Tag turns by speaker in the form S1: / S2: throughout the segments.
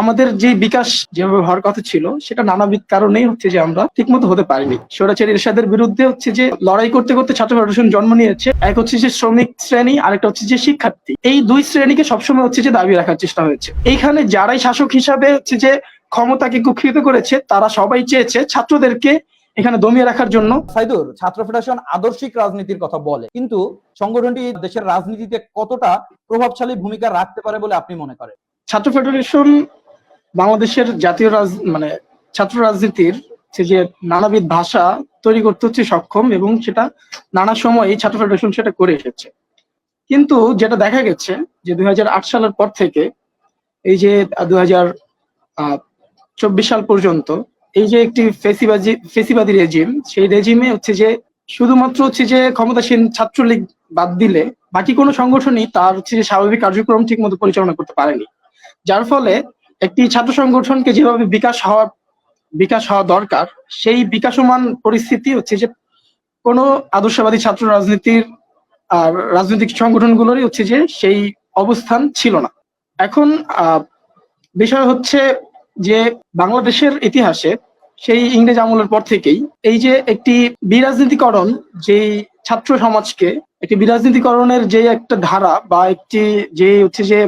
S1: আমাদের যে বিকাশ যেভাবে হওয়ার কথা ছিল সেটা নানাবিধ কারণেই হচ্ছে যে আমরা ঠিকমতো হতে পারিনি। স্বৈরাচারী এরশাদের বিরুদ্ধে হচ্ছে যে লড়াই করতে করতে ছাত্র ফেডারেশন জন্ম নিয়েছে। এক হচ্ছে যে শ্রমিক শ্রেণি আরেকটা হচ্ছে যে শিক্ষার্থী। এই দুই শ্রেণীকে সবসময় হচ্ছে যে দাবি রাখার চেষ্টা হয়েছে। এইখানে যারাই শাসক হিসাবে হচ্ছে যে ক্ষমতাকে কুক্ষিত করেছে তারা সবাই চেয়েছে ছাত্রদেরকে এখানে দমিয়ে রাখার জন্য।
S2: সাইদুর ছাত্র ফেডারেশন আদর্শিক রাজনীতির কথা বলে কিন্তু সংগঠনটি দেশের রাজনীতিতে কতটা প্রভাবশালী ভূমিকা রাখতে পারে বলে আপনি মনে করেন?
S1: ছাত্র ফেডারেশন বাংলাদেশের জাতীয় রাজ মানে ছাত্র রাজনীতির যে নানাবিধ ভাষা তৈরি করতে হচ্ছে সক্ষম এবং সেটা নানা সময় এই ছাত্র ফেডারেশন সেটা করে এসেছে। কিন্তু যেটা দেখা গেছে যে দুই হাজার আট সালের পর থেকে এই যে দুই চব্বিশ সাল পর্যন্ত এই যে একটি ফেসিবাজি, ফেসিবাদী রেজিম, সেই রেজিমে হচ্ছে যে শুধুমাত্র হচ্ছে যে ক্ষমতাসীন ছাত্রলীগ বাদ দিলে বাকি কোনো সংগঠনই তার হচ্ছে যে স্বাভাবিক কার্যক্রম ঠিক মতো পরিচালনা করতে পারেনি। যার ফলে একটি ছাত্র সংগঠনকে যেভাবে বিকাশ হওয়া বিকাশ হওয়া দরকার, সেই বিকাশমান পরিস্থিতি হচ্ছে যে কোনো আদর্শবাদী ছাত্র রাজনীতির, আর রাজনৈতিক সংগঠনগুলোরই হচ্ছে যে সেই অবস্থান ছিল না। এখন বিষয় হচ্ছে যে বাংলাদেশের ইতিহাসে সেই ইংরেজ আমলের পর থেকেই এই যে একটি বিরাজনীতিকরণ, যেই ছাত্র সমাজকে একটি বিরাজনীতিকরণের যে একটা ধারা বা একটি যে হচ্ছে যে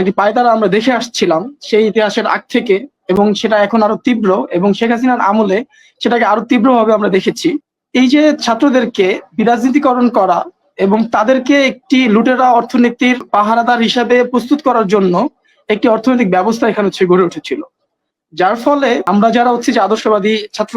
S1: একটি পায়তারা আমরা দেখে আসছিলাম, সেই ইতিহাসের আগ থেকে, এবং সেটা এখন আরও তীব্র, এবং শেখ হাসিনার আমলে সেটাকে আরও তীব্রভাবে আমরা দেখেছি। এই যে ছাত্রদেরকে বিরাজনীতিকরণ করা এবং তাদেরকে একটি লুটেরা অর্থনীতির পাহারাদার হিসাবে প্রস্তুত করার জন্য একটি অর্থনৈতিক ব্যবস্থা এখানে হচ্ছে গড়ে উঠেছিল। যার ফলে আমরা যারা হচ্ছে যে আদর্শবাদী ছাত্র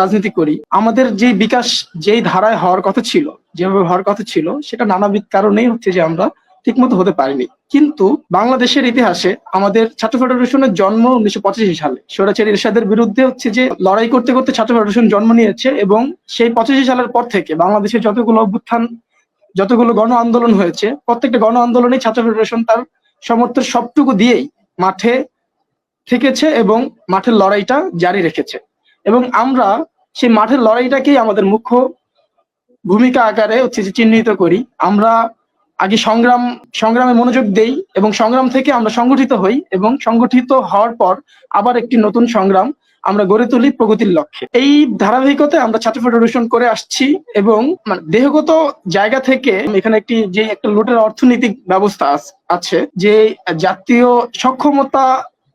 S1: রাজনীতি করি, আমাদের যে বিকাশ যেই ধারায় হওয়ার কথা ছিল, যেভাবে হওয়ার কথা ছিল, সেটা নানাবিধ কারণেই হচ্ছে যে আমরা ঠিকমতো হতে পারিনি। কিন্তু বাংলাদেশের ইতিহাসে আমাদের ছাত্র ফেডারেশনের জন্ম উনিশশো পঁচাশি সালে। স্বৈরাচারী এরশাদের বিরুদ্ধে হচ্ছে যে লড়াই করতে করতে ছাত্র ফেডারেশন জন্ম নিয়েছে এবং সেই পঁচাশি সালের পর থেকে বাংলাদেশের যতগুলো অভ্যুত্থান, যতগুলো গণ আন্দোলন হয়েছে, প্রত্যেকটা গণ আন্দোলনে ছাত্র ফেডারেশন তার সমর্থের সবটুকু দিয়েই মাঠে থেকেছে এবং মাঠের লড়াইটা জারি রেখেছে। এবং আমরা সেই মাঠের লড়াইটাকেই আমাদের মুখ্য ভূমিকা আকারে হচ্ছে যে চিহ্নিত করি। আমরা আগে সংগ্রাম, সংগ্রামে মনোযোগ দেই এবং সংগ্রাম থেকে আমরা সংগঠিত হই এবং সংগঠিত হওয়ার পর আবার একটি নতুন সংগ্রাম আমরা গড়ে তুলি প্রগতির লক্ষ্যে। এই ধারাবাহিকতায় আমরা ছাত্র ফেডারেশন করে আসছি এবং মানে দেহগত জায়গা থেকে এখানে একটি যে একটা লোটের অর্থনৈতিক ব্যবস্থা আছে, যে জাতীয় সক্ষমতা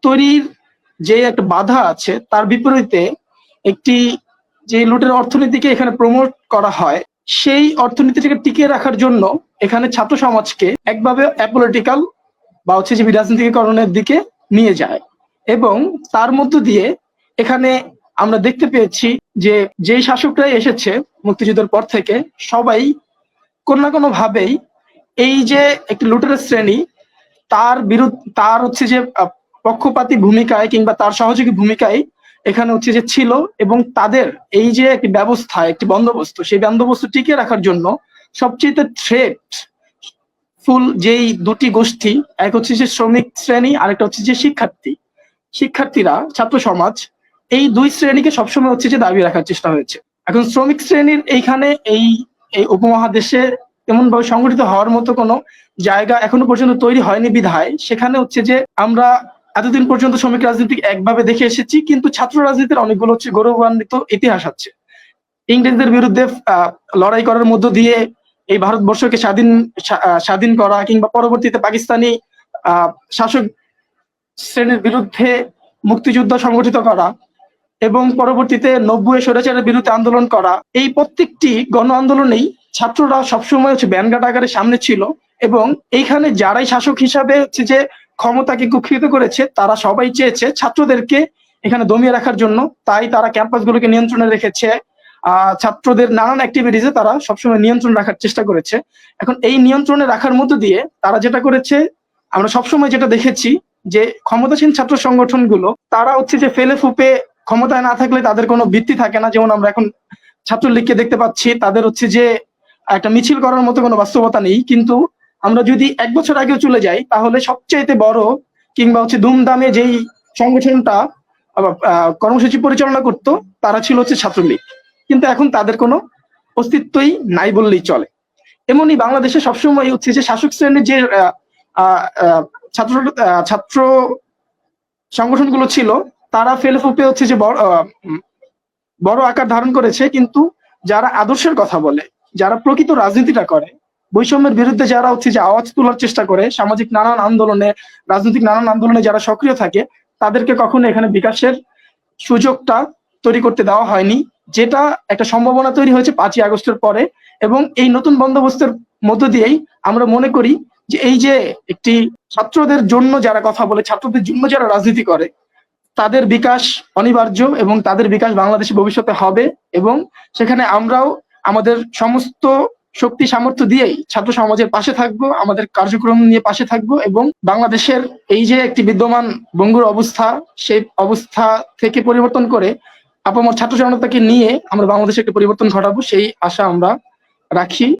S1: তৈরির যে একটা বাধা আছে, তার বিপরীতে একটি যে লুটের অর্থনীতিকে এখানে প্রমোট করা হয় সেই অর্থনীতিটাকে টিকিয়ে রাখার জন্য এখানে ছাত্র সমাজকে একভাবে অ্যাপলিটিক্যাল বা হচ্ছে যে বিরাজনীতিকরণের দিকে নিয়ে যায়। এবং তার মধ্য দিয়ে এখানে আমরা দেখতে পেয়েছি যে যেই শাসকরাই এসেছে মুক্তিযুদ্ধের পর থেকে, সবাই কোনো না কোনো ভাবেই এই যে একটি লুটের শ্রেণি, তার বিরুদ্ধ, তার হচ্ছে যে পক্ষপাতী ভূমিকায় কিংবা তার সহযোগী ভূমিকায় এখানে হচ্ছে যে ছিল এবং তাদের এই যে একটি ব্যবস্থা, একটি বন্দোবস্ত, সেই বন্দোবস্ত টিকিয়ে রাখার জন্য সবচেয়ে থ্রেট ফুল যেই দুটি গোষ্ঠী, এক হচ্ছে যে শ্রমিক শ্রেণি, আরেকটা হচ্ছে যে শিক্ষার্থী। শিক্ষার্থীরা, ছাত্র সমাজ, এই দুই শ্রেণীকে সবসময় হচ্ছে যে দাবি রাখার চেষ্টা হয়েছে। এখন শ্রমিক শ্রেণির এইখানে এই এই উপমহাদেশে তেমন ভাবে সংগঠিত হওয়ার মতো কোনো জায়গা এখনও পর্যন্ত তৈরি হয়নি বিধায়। সেখানে হচ্ছে যে আমরা এতদিন পর্যন্ত শ্রমিক রাজনীতি একভাবে দেখে এসেছি, কিন্তু ছাত্র রাজনীতির অনেকগুলো হচ্ছে গৌরবান্বিত ইতিহাস আছে। ইংরেজদের বিরুদ্ধে লড়াই করার মধ্য দিয়ে এই ভারতবর্ষকে স্বাধীন স্বাধীন করা কিংবা পরবর্তীতে পাকিস্তানি শাসক শ্রেণির বিরুদ্ধে মুক্তিযুদ্ধ সংগঠিত করা এবং পরবর্তীতে নব্বই স্বৈরাচারের বিরুদ্ধে আন্দোলন করা, এই প্রত্যেকটি গণ আন্দোলনেই ছাত্ররা সবসময় হচ্ছে ব্যানগাট আকারে সামনে ছিল এবং এইখানে যারাই শাসক হিসাবে হচ্ছে যে ক্ষমতাকে কুক্ষিত করেছে, তারা সবাই চেয়েছে ছাত্রদেরকে এখানে দমিয়ে রাখার জন্য। তাই তারা ক্যাম্পাসগুলোকে নিয়ন্ত্রণে রেখেছে। ছাত্রদের নানান অ্যাক্টিভিটিসে তারা সবসময় নিয়ন্ত্রণ রাখার চেষ্টা করেছে। এখন এই নিয়ন্ত্রণে রাখার মধ্য দিয়ে তারা যেটা করেছে, আমরা সবসময় যেটা দেখেছি যে ক্ষমতাসীন ছাত্র সংগঠনগুলো, তারা হচ্ছে যে ফেলে ফুপে ক্ষমতায় না থাকলে তাদের কোনো ভিত্তি থাকে না। যেমন আমরা এখন ছাত্রলীগকে দেখতে পাচ্ছি, তাদের হচ্ছে যে একটা মিছিল করার মতো কোনো বাস্তবতা নেই। কিন্তু আমরা যদি এক বছর আগেও চলে যাই, তাহলে সবচাইতে বড় কিংবা হচ্ছে ধুমধামে যেই সংগঠনটা কর্মসূচি পরিচালনা করত, তারা ছিল হচ্ছে ছাত্রলীগ। কিন্তু এখন তাদের কোনো অস্তিত্বই নাই বললেই চলে। এমনই বাংলাদেশে সবসময় হচ্ছে যে শাসক শ্রেণির যে ছাত্র ছাত্র সংগঠনগুলো ছিল, তারা ফেলে ফুপে হচ্ছে যে বড় আকার ধারণ করেছে। কিন্তু যারা আদর্শের কথা বলে, যারা প্রকৃত রাজনীতিটা করে বৈষম্যের বিরুদ্ধে যারা হচ্ছে যে আওয়াজ তোলার চেষ্টা করে, সামাজিক নানান আন্দোলনে, রাজনৈতিক নানান আন্দোলনে যারা সক্রিয় থাকে, তাদেরকে কখনো এখানে বিকাশের সুযোগটা তৈরি করতে দেওয়া হয়নি, যেটা একটা সম্ভাবনা তৈরি হয়েছে পাঁচই আগস্টের পরে এবং এই নতুন বন্দোবস্তের মধ্য দিয়েই আমরা মনে করি যে এই যে একটি ছাত্রদের জন্য যারা কথা বলে, ছাত্রদের জন্য যারা রাজনীতি করে, তাদের বিকাশ অনিবার্য এবং তাদের বিকাশ বাংলাদেশে ভবিষ্যতে হবে এবং সেখানে আমরাও আমাদের সমস্ত শক্তি, সামর্থ্য দিয়েই ছাত্র সমাজের পাশে থাকব, আমাদের কার্যক্রম নিয়ে পাশে থাকব এবং বাংলাদেশের এই যে একটি বিদ্যমান বঙ্গুর অবস্থা, সেই অবস্থা থেকে পরিবর্তন করে আপামর ছাত্র জনতাকে নিয়ে আমরা বাংলাদেশে একটি পরিবর্তন ঘটাবো, সেই আশা আমরা রাখি।